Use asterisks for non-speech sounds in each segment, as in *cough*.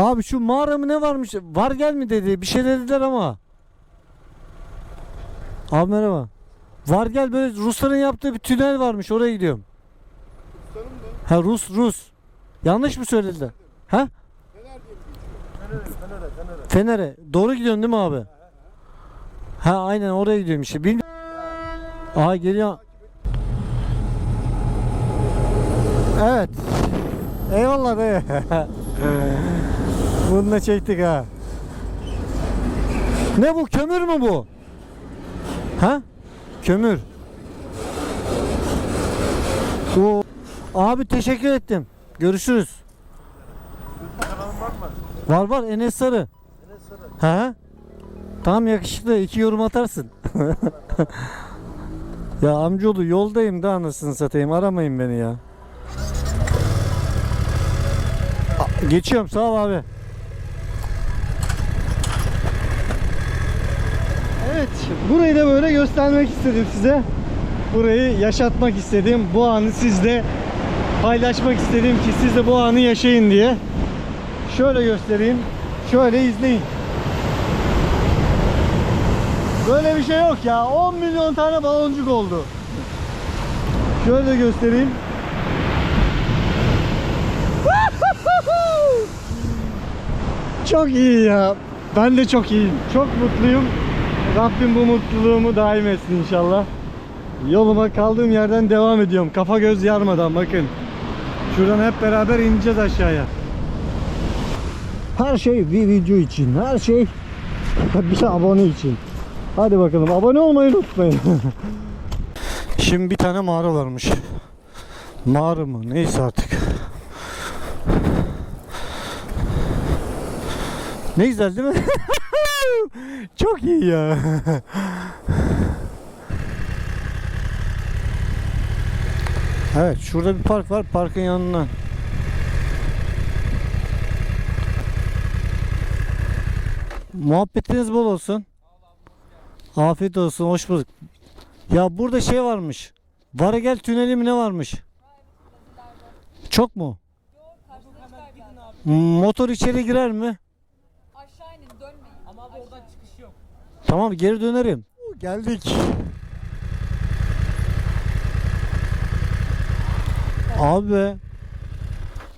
Abi şu mağara mı ne varmış? Var gel mi dedi. Bir şey dediler ama. Abi merhaba. Var gel böyle Rusların yaptığı bir tünel varmış. Oraya gidiyorum. Ha Rus Rus. Yanlış mı söylediler? Ha? Fener'e. Doğru gidiyorsun değil mi abi? Ha aynen oraya gidiyorum işte. Bil Aha geliyor. Evet. Eyvallah dayı. *laughs* Bunu da çektik ha. Ne bu kömür mü bu? Ha? Kömür. O abi teşekkür ettim. Görüşürüz. Var var Enes Sarı. Ha? Tamam yakışıklı iki yorum atarsın. *laughs* ya amcaoğlu yoldayım da anasını satayım aramayın beni ya. Geçiyorum sağ ol abi. Evet burayı da böyle göstermek istedim size. Burayı yaşatmak istedim. Bu anı sizle paylaşmak istedim ki siz de bu anı yaşayın diye. Şöyle göstereyim. Şöyle izleyin. Böyle bir şey yok ya. 10 milyon tane baloncuk oldu. Şöyle göstereyim. Çok iyi ya. Ben de çok iyiyim. Çok mutluyum. Rabbim bu mutluluğumu daim etsin inşallah. Yoluma kaldığım yerden devam ediyorum. Kafa göz yarmadan bakın. Şuradan hep beraber ineceğiz aşağıya. Her şey bir video için. Her şey bir abone için. Hadi bakalım abone olmayı unutmayın. *laughs* Şimdi bir tane mağara varmış. Mağara mı? Neyse artık. Ne güzel değil mi? *laughs* Çok iyi ya. evet şurada bir park var. Parkın yanından. Muhabbetiniz bol olsun. Afiyet olsun. Hoş bulduk. Ya burada şey varmış. Varagel tüneli mi ne varmış? Çok mu? Motor içeri girer mi? Aşağı inin dönmeyin. Ama abi oradan çıkış yok. Tamam geri dönerim. Geldik. Abi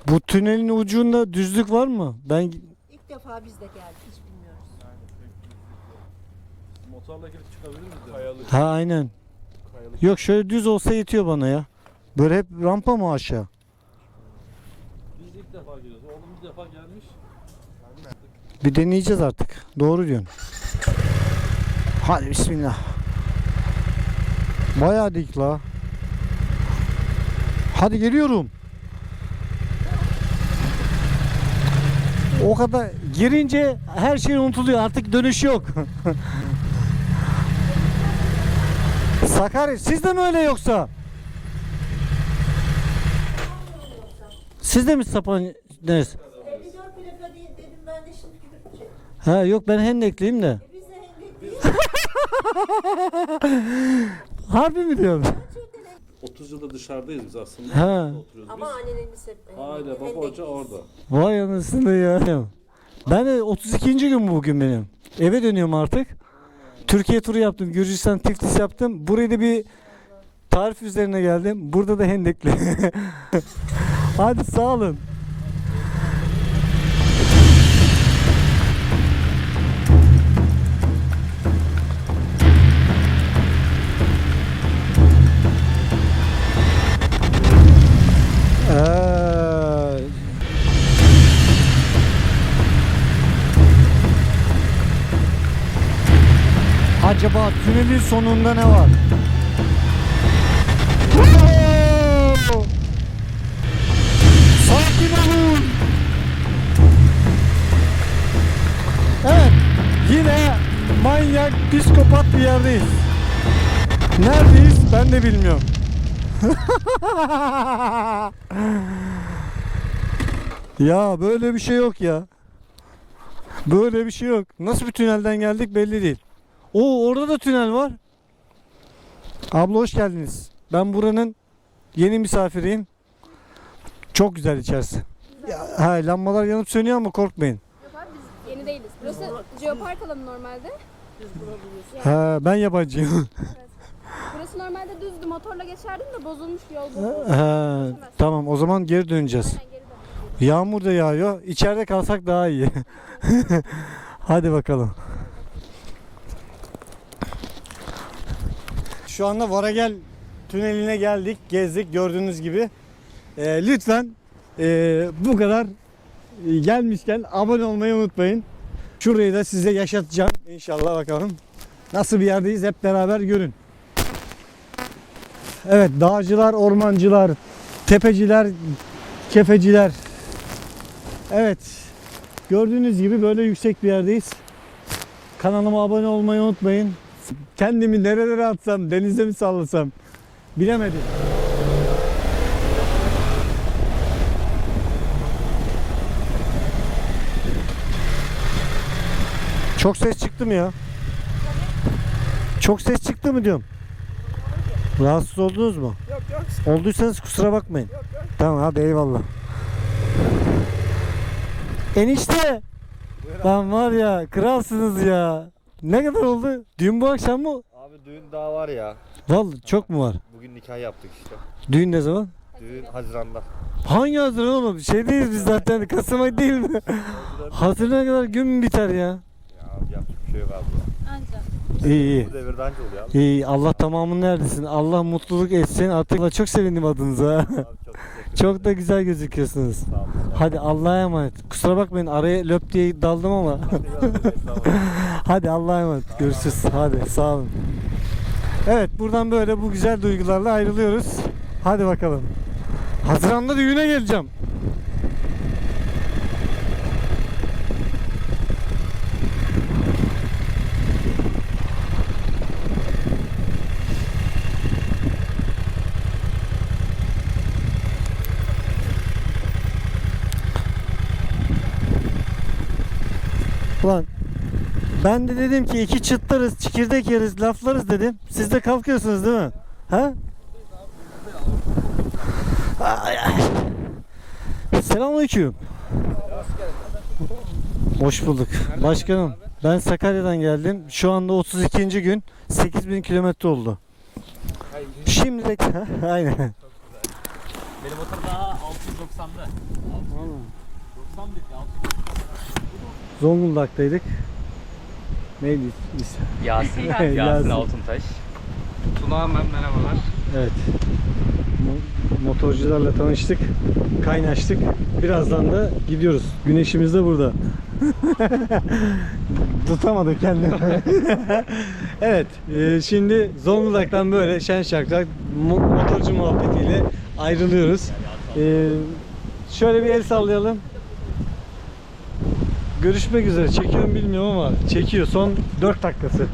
bu tünelin ucunda düzlük var mı? Ben İlk defa biz de geldik hiç bilmiyoruz. Motorla girip çıkabilir miyiz? Kayalık. ha aynen. Kayalık. Yok şöyle düz olsa yetiyor bana ya. Böyle hep rampa mı aşağı? Biz ilk defa geliyoruz. Oğlum bir defa gelmiş. Bir deneyeceğiz artık. Doğru diyorsun. Hadi bismillah. Bayağı dik la. Hadi geliyorum. O kadar girince her şey unutuluyor. Artık dönüş yok. *laughs* Sakarya siz de mi öyle yoksa? Siz de mi Sapanca'dınız? 54 plaka değil dedim ben de şimdi gidip. Ha yok ben Hendekliyim de. *laughs* Harbi mi diyorsun? 30 yıldır dışarıdayız biz aslında. Ha. Orada Oturuyoruz Ama biz. annenimiz hep Aile baba hoca orada. Vay anasını ya. Ben de 32. gün bugün benim. Eve dönüyorum artık. Türkiye turu yaptım. Gürcistan Tiflis yaptım. Buraya da bir tarif üzerine geldim. Burada da hendekli. *laughs* Hadi sağ olun. Tünelin sonunda ne var? Sakin olun. Evet, yine manyak, psikopat bir yerdeyiz. Neredeyiz ben de bilmiyorum. *laughs* ya böyle bir şey yok ya. Böyle bir şey yok. Nasıl bir tünelden geldik belli değil. Oo orada da tünel var. Abla hoş geldiniz. Ben buranın yeni misafiriyim. Çok güzel içerisi. Ya, ha, lambalar yanıp sönüyor ama korkmayın. Yok abi biz yeni değiliz. Burası jeopark alanı normalde. Ha, ben yabancıyım. *laughs* Burası normalde düzdü. Motorla geçerdim de bozulmuş yol bozulmuş. ha, tamam o zaman geri döneceğiz. Aynen geri dön. Yağmur da yağıyor. İçeride kalsak daha iyi. *laughs* Hadi bakalım. Şu anda Varagel tüneline geldik. Gezdik gördüğünüz gibi. Ee, lütfen ee, bu kadar ee, gelmişken abone olmayı unutmayın. Şurayı da size yaşatacağım. İnşallah bakalım. Nasıl bir yerdeyiz hep beraber görün. Evet dağcılar, ormancılar, tepeciler, kefeciler, Evet. Gördüğünüz gibi böyle yüksek bir yerdeyiz. Kanalıma abone olmayı unutmayın. Kendimi nerelere atsam, denize mi sallasam bilemedim. Çok ses çıktı mı ya? Çok ses çıktı mı diyorum. Rahatsız oldunuz mu? Yok yok. Olduysanız kusura bakmayın. Tamam abi eyvallah. Enişte. Lan var ya kralsınız ya. Ne kadar oldu? Düğün bu akşam mı? Abi düğün daha var ya. Vallahi çok mu var? Bugün nikah yaptık işte. Düğün ne zaman? Düğün Haziran'da. Hangi Haziran oğlum? Şeydeyiz biz zaten. Kasım ayı değil mi? *laughs* Haziran'a kadar gün mü biter ya? Ya abi yapacak bir şey yok abi. İyi iyi. Bu devirde anca oluyor abi. İyi Allah tamamını neredesin? Allah mutluluk etsin. Artık çok sevindim adınıza. Abi *laughs* çok da güzel gözüküyorsunuz. Sağ olun. Hadi Allah'a emanet. Kusura bakmayın araya löp diye daldım ama. *laughs* Hadi Allah'a emanet. Görüşürüz. Hadi sağ olun. Evet buradan böyle bu güzel duygularla ayrılıyoruz. Hadi bakalım. Haziran'da düğüne geleceğim. Ben de dedim ki iki çıtlarız, çekirdek yeriz, laflarız dedim. Siz de kalkıyorsunuz değil mi? Ha? Ay, ay. Selamünaleyküm. Hoş bulduk. Başkanım ben Sakarya'dan geldim. Şu anda 32. gün 8000 kilometre oldu. Şimdi *laughs* aynen. Benim motor daha 690'da. 90 dedi 690. Zonguldak'taydık. Neydi ismi? Yasin, *laughs* Yasin. Yasin Altuntaş. Tuna Hanım merhabalar. Evet. Mo- Motorcularla tanıştık. Kaynaştık. Birazdan da gidiyoruz. Güneşimiz de burada. *laughs* Tutamadım kendimi. *laughs* evet. e, şimdi Zonguldak'tan böyle şen şakrak mo- motorcu muhabbetiyle ayrılıyoruz. E, şöyle bir el sallayalım. Görüşmek üzere. Çekiyor mu bilmiyorum ama çekiyor. Son 4 dakikası.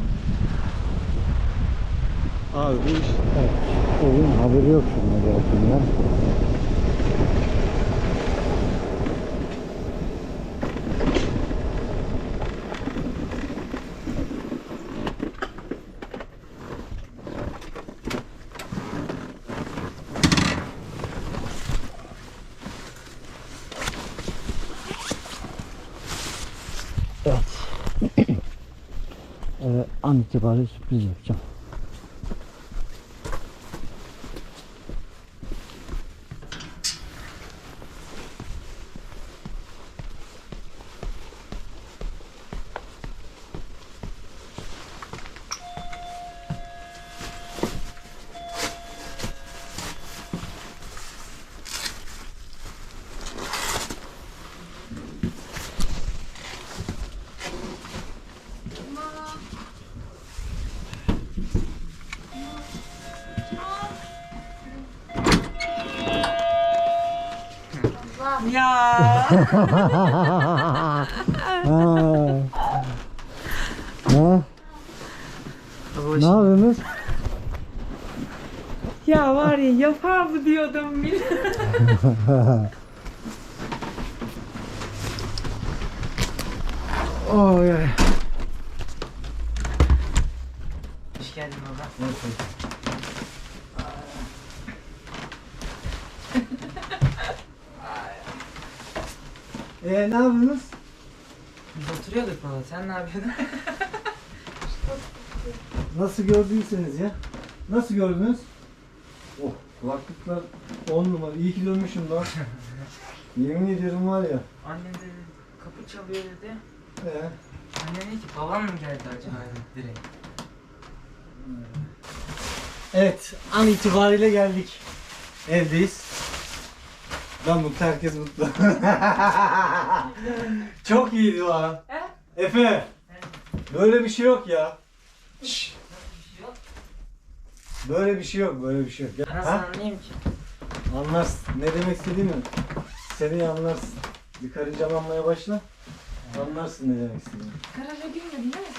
Abi bu iş... Evet. Oğlum haberi yok geldiğinden. Evet. evet, an itibariyle sürpriz yapacağım. *laughs* Ha. Ha. Ne yapıyorsunuz? Ya var ya yapar mı diyordum bile. *laughs* Oy. Hoş geldin baba. Ee ne yapıyorsunuz? Biz oturuyorduk valla. Sen ne yapıyordun? *laughs* Nasıl gördüyseniz ya. Nasıl gördünüz? Oh kulaklıklar 10 numara. İyi ki dönmüşüm lan. *laughs* Yemin ediyorum var ya. Annem dedi kapı çalıyor dedi. Ee, Annem dedi ki babam mı geldi acaba *laughs* dedi direkt. evet an itibariyle geldik. Evdeyiz. Ben mutlu herkes mutlu. *laughs* Çok iyiydi lan. Efe. Böyle bir şey yok ya. Şşş. Böyle bir şey yok, böyle bir şey yok. Ya- Nasıl Ha? anlayayım ki? Anlarsın. Ne demek istediğimi. Seni anlarsın. Bir karıncalanmaya başla. Anlarsın ne demek istediğimi. Garaja girmedin değil mi?